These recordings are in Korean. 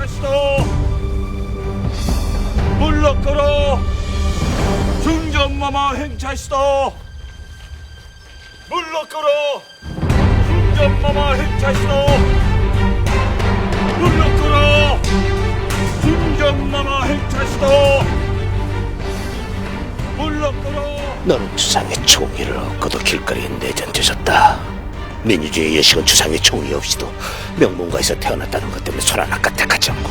사시도 물러끌어 중전마마 행차시도. 물러끌어 중전마마 행차시도. 물러끌어 중전마마 행차시도. 물러끌어. 너는 주상의 총의를 얻고도 길거리에 내전되셨다. 민주주의 여식은 주상의 총의 없이도 명문가에서 태어났다는 것 때문에 손 하나 까딱하지 않고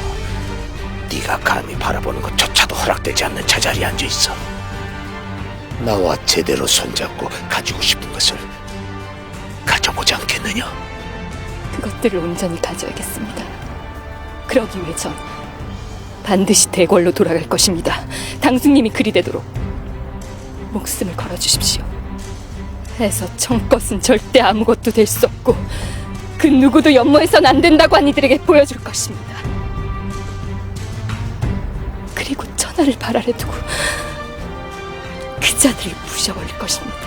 네가 감히 바라보는 것조차도 허락되지 않는 자자리에 앉아 있어. 나와 제대로 손잡고 가지고 싶은 것을 가져보지 않겠느냐? 그것들을 온전히 가져야겠습니다. 그러기 위해 전 반드시 대궐로 돌아갈 것입니다. 당수님이 그리 되도록 목숨을 걸어주십시오. 해서 청것은 절대 아무것도 될 수 없고 그 누구도 연모해선 안 된다고 한 이들에게 보여줄 것입니다. 그리고 천하를 발 아래 두고 그 자들을 부셔버릴 것입니다.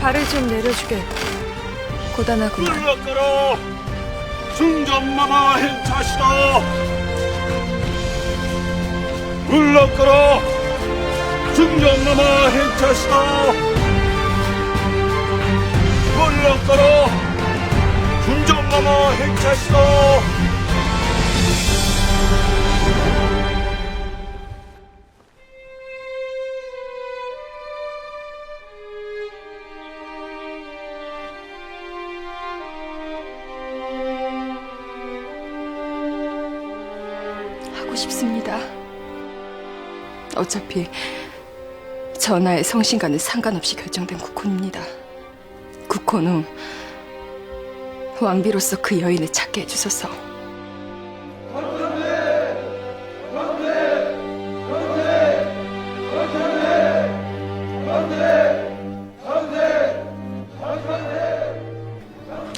발을 좀 내려주게. 고단하구만. 순전마마 행차시다 물러거라 순전마마 행차시다 물러거라 순전마마 행차시다 하고 싶습니다. 어차피 전하의 성신과는 상관없이 결정된 국호입니다. 국호는 왕비로서 그 여인을 찾게 해주소서.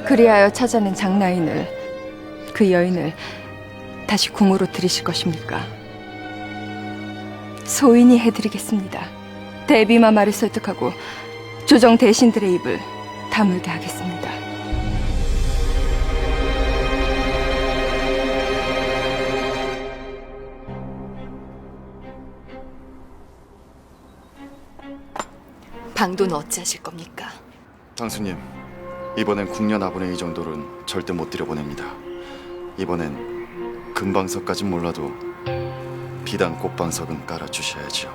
그리하여 찾아낸 장나인을 그 여인을 다시 궁으로 들이실 것입니까? 소인이 해드리겠습니다. 대비마마를 설득하고 조정 대신들의 입을 다물게 하겠습니다. 방도는 어찌하실 겁니까? 장수님, 이번엔 국년 아분의 이 정도는 절대 못 들여보냅니다. 이번엔 금방석까진 몰라도 비단 꽃방석은 깔아주셔야죠.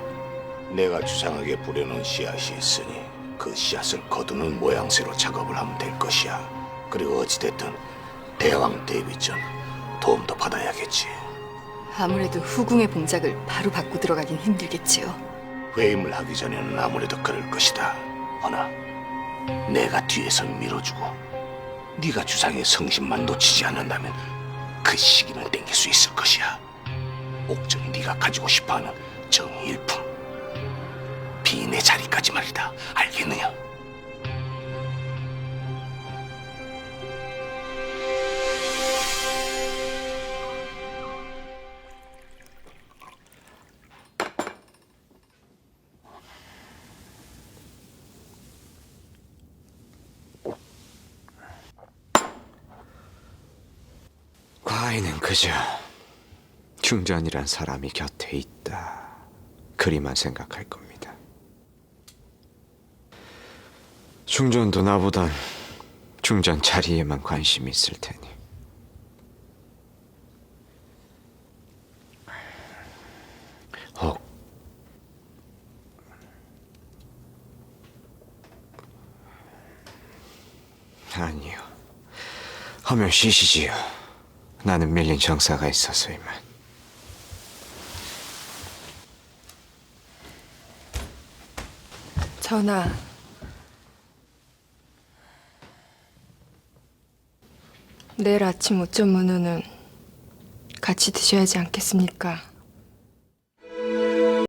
내가 주상하게 부려놓은 씨앗이 있으니 그 씨앗을 거두는 모양새로 작업을 하면 될 것이야. 그리고 어찌됐든 대왕 대비 전 도움도 받아야겠지. 아무래도 후궁의 봉작을 바로 받고 들어가긴 힘들겠지요. 회임을 하기 전에는 아무래도 그럴 것이다. 허나 내가 뒤에서 밀어주고 네가 주상의 성심만 놓치지 않는다면 그 시기는 땡길 수 있을 것이야. 옥정이 네가 가지고 싶어하는 정일품 비인의 자리까지 말이다. 알겠느냐? 과인은 그저 충전이란 사람이 곁에 있다. 그리만 생각할 겁니다. 충전도 나보단 충전 자리에만 관심이 있을 테니. 혹 아니요. 하면 쉬시지요. 나는 밀린 정사가 있어서 이만. 전하, 내일 아침 오점 문호는 같이 드셔야지 않겠습니까?